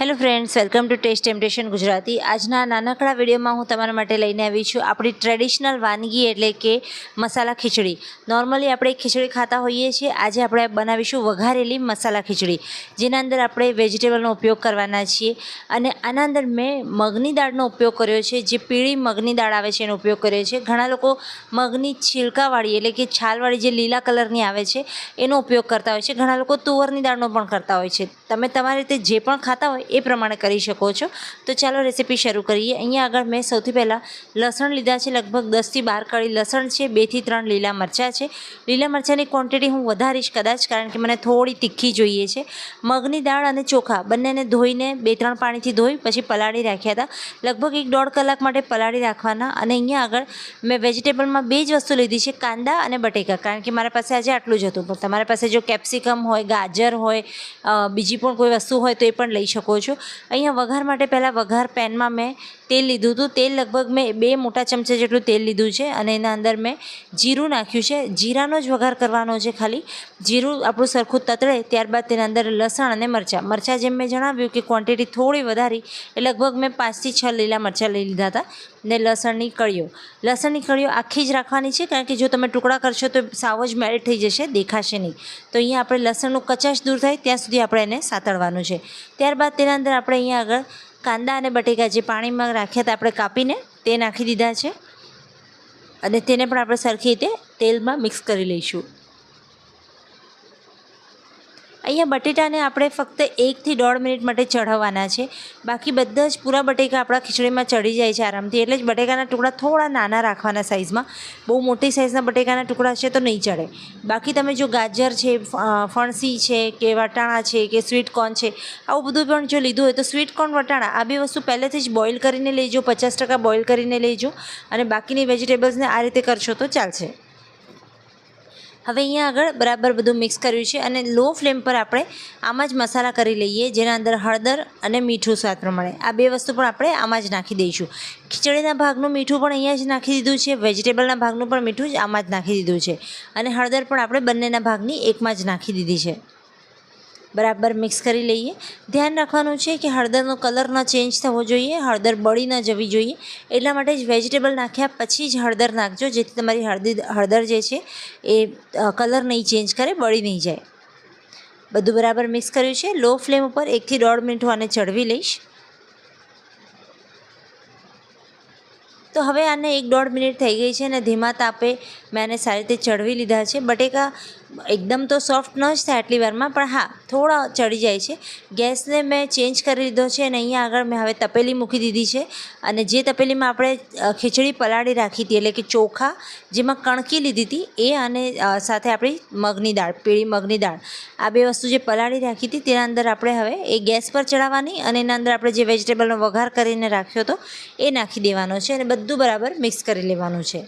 Hello friends, welcome to taste temptation Gujarati. આજના નાનકડા વિડીયોમાં હું તમારા માટે લઈને આવી છું આપણી ટ્રેડિશનલ વાનગી એટલે કે મસાલા ખીચડી. નોર્મલી આપણે ખીચડી ખાતા હોઈએ છીએ. આજે આપણે બનાવીશું વઘારેલી મસાલા ખીચડી, જેના અંદર આપણે વેજીટેબલનો ઉપયોગ કરવાના છીએ. અને આના અંદર મેં મગની દાળનો ઉપયોગ કર્યો છે, જે પીળી મગની દાળ આવે છે એનો ઉપયોગ કર્યો છે. ઘણા લોકો મગની છિલકાવાળી એટલે કે છાલવાળી જે લીલા કલરની આવે છે, એનો ઉપયોગ કરતા હોય છે. ઘણા લોકો તુવરની દાળનો પણ કરતા હોય છે. તમે તમારી રીતે જે પણ ખાતા હોય એ પ્રમાણે કરી શકો છો. તો ચાલો રેસીપી શરૂ કરીએ. અહીંયા આગળ મેં સૌથી પહેલાં લસણ લીધા છે. લગભગ દસથી બાર કળી લસણ છે. બેથી ત્રણ લીલા મરચાં છે. લીલા મરચાંની ક્વોન્ટિટી હું વધારીશ કદાચ, કારણ કે મને થોડી તીખી જોઈએ છે. મગની દાળ અને ચોખા બંનેને ધોઈને બે ત્રણ પાણીથી ધોઈ પછી પલાળી રાખ્યા હતા. લગભગ એક દોઢ કલાક માટે પલાળી રાખવાના અને અહીંયા આગળ મેં વેજીટેબલમાં બે જ વસ્તુ લીધી છે, કાંદા અને બટેકા. કારણ કે મારા પાસે આજે આટલું જ હતું. પણ તમારા પાસે જો કેપ્સિકમ હોય, ગાજર હોય બીજી પણ કોઈ વસ્તુ હોય તો એ પણ લઈ શકો છો. અહીંયા વઘાર માટે પહેલાં વઘાર પેનમાં મેં તેલ લીધું હતું. તેલ લગભગ મેં બે મોટા ચમચા જેટલું તેલ લીધું છે અને એના અંદર મેં જીરું નાખ્યું છે. જીરાનો જ વઘાર કરવાનો છે ખાલી. જીરું આપણું સરખું તતળે ત્યારબાદ તેના અંદર લસણ અને મરચાં. મરચાં જેમ મેં જણાવ્યું કે ક્વોન્ટિટી થોડી વધારી એ લગભગ મેં પાંચથી છ લીલા મરચાં લઈ લીધા હતા ને લસણની કળીઓ. લસણની કળીઓ આખી જ રાખવાની છે કારણ કે જો તમે ટુકડા કરશો તો સાવ જ મેલ્ટ થઈ જશે, દેખાશે નહીં. તો અહીંયા આપણે લસણનું કચાશ દૂર થાય, ત્યાં સુધી આપણે એને સાતળવાનું છે. ત્યારબાદ તેના અંદર આપણે અહીંયા આગળ કાંદા અને બટેકા જે પાણીમાં રાખ્યા હતા, આપણે કાપીને તે નાખી દીધા છે. અને તેને પણ આપણે સરખી રીતે તેલમાં મિક્સ કરી લઈશું. અહીંયા બટેટાને આપણે ફક્ત એકથી દોઢ મિનિટ માટે ચઢાવવાના છે. બાકી બધા જ પૂરા બટેકા આપણા ખીચડીમાં ચડી જાય છે આરામથી. એટલે જ બટેકાના ટુકડા થોડા નાના રાખવાના સાઇઝમાં બહુ મોટી સાઇઝના બટેકાના ટુકડા છે તો નહીં ચડે. બાકી તમે જો ગાજર છે ફણસી છે કે વટાણા છે કે સ્વીટ કોર્ન છે, આવું બધું પણ જો લીધું હોય તો સ્વીટ કોર્ન વટાણા આ બે વસ્તુ પહેલેથી જ બોઇલ કરીને લેજો, પચાસ ટકા બોઇલ કરીને લેજો અને બાકીની વેજીટેબલ્સને આ રીતે કરશો તો ચાલશે. હવે અહીંયા આગળ બરાબર બધું મિક્સ કર્યું છે અને લો ફ્લેમ પર આપણે આમાં જ મસાલા કરી લઈએ, જેના અંદર હળદર અને મીઠું સ્વાદ પ્રમાણે. આ બે વસ્તુ પણ આપણે આમાં જ નાખી દઈશું. ખીચડીના ભાગનું મીઠું પણ અહીંયા જ નાખી દીધું છે વેજીટેબલના ભાગનું પણ મીઠું જ આમાં જ નાખી દીધું છે. અને હળદર પણ આપણે બંનેના ભાગની એકમાં જ નાખી દીધી છે. બરાબર મિક્સ કરી લઈએ. ધ્યાન રાખવાનું છે કે હળદરનો કલર ન ચેન્જ થવો જોઈએ, હળદર બળી ન જવી જોઈએ. એટલા માટે જ વેજીટેબલ નાખ્યા પછી જ હળદર નાખજો, જેથી તમારી હળદી, હળદર જે છે એ કલર નહીં ચેન્જ કરે, બળી નહીં જાય. બધું બરાબર મિક્સ કર્યું છે. લો ફ્લેમ ઉપર એકથી દોઢ મિનિટ હું આને ચડવી લઈશ. તો હવે આને એક દોઢ મિનિટ થઈ ગઈ છે અને ધીમા તાપે મેં આને સારી રીતે ચડવી લીધા છે. બટેકા એકદમ તો સોફ્ટ ન જ થાય આટલી વારમાં, પણ હા, થોડા ચડી જાય છે. ગેસને મેં ચેન્જ કરી લીધો છે અને અહીંયા આગળ મેં હવે તપેલી મૂકી દીધી છે. અને જે તપેલીમાં આપણે ખીચડી પલાળી રાખી હતી, એટલે કે ચોખા, જેમાં કણકી લીધી હતી, એ અને સાથે આપણી મગની દાળ, પીળી મગની દાળ. આ બે વસ્તુ જે પલાળી રાખી હતી, તેના અંદર આપણે હવે એ ગેસ પર ચડાવવાની અને એના અંદર આપણે જે વેજીટેબલનો વઘાર કરીને રાખ્યો હતો, એ નાખી દેવાનો છે અને બધું બરાબર મિક્સ કરી લેવાનું છે.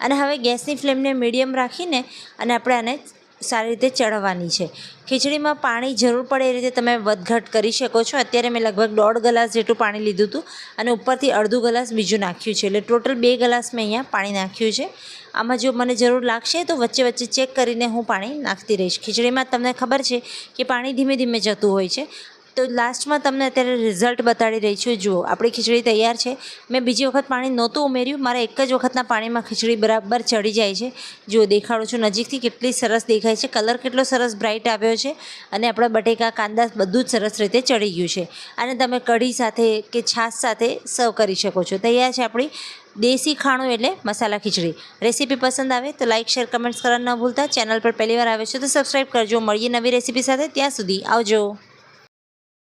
અને હવે ગેસની ફ્લેમને મીડિયમ રાખીને અને આપણે આને સારી રીતે ચડવાની છે. ખીચડીમાં પાણી જરૂર પડે એ રીતે તમે વધઘટ કરી શકો છો. અત્યારે મેં લગભગ દોઢ ગ્લાસ જેટલું પાણી લીધું હતું અને ઉપરથી અડધું ગ્લાસ બીજું નાખ્યું છે. એટલે ટોટલ બે ગ્લાસ મેં અહીંયા પાણી નાખ્યું છે. આમાં જો મને જરૂર લાગશે તો વચ્ચે વચ્ચે ચેક કરીને હું પાણી નાખતી રહીશ. ખીચડીમાં તમને ખબર છે કે પાણી ધીમે ધીમે જતું હોય છે. તો લાસ્ટમાં તમને અત્યારે રિઝલ્ટ બતાડી રહી છું. જુઓ, આપણી ખીચડી તૈયાર છે. મેં બીજી વખત પાણી નહોતું ઉમેર્યું. મારા એક જ વખતના પાણીમાં ખીચડી બરાબર ચડી જાય છે. જુઓ, દેખાડું છું નજીકથી કેટલી સરસ દેખાય છે. કલર કેટલો સરસ બ્રાઇટ આવ્યો છે અને આપણા બટેકા, કાંદા બધું જ સરસ રીતે ચડી ગયું છે. અને તમે કઢી સાથે કે છાશ સાથે સર્વ કરી શકો છો. તૈયાર છે આપણી દેશી ખાણું એટલે મસાલા ખીચડી. રેસીપી પસંદ આવે તો લાઇક શેર કમેન્ટ્સ કરવા ન ભૂલતા. ચેનલ પર પહેલી વાર આવે છે તો સબસ્ક્રાઈબ કરજો. મળીએ નવી રેસીપી સાથે. ત્યાં સુધી આવજો.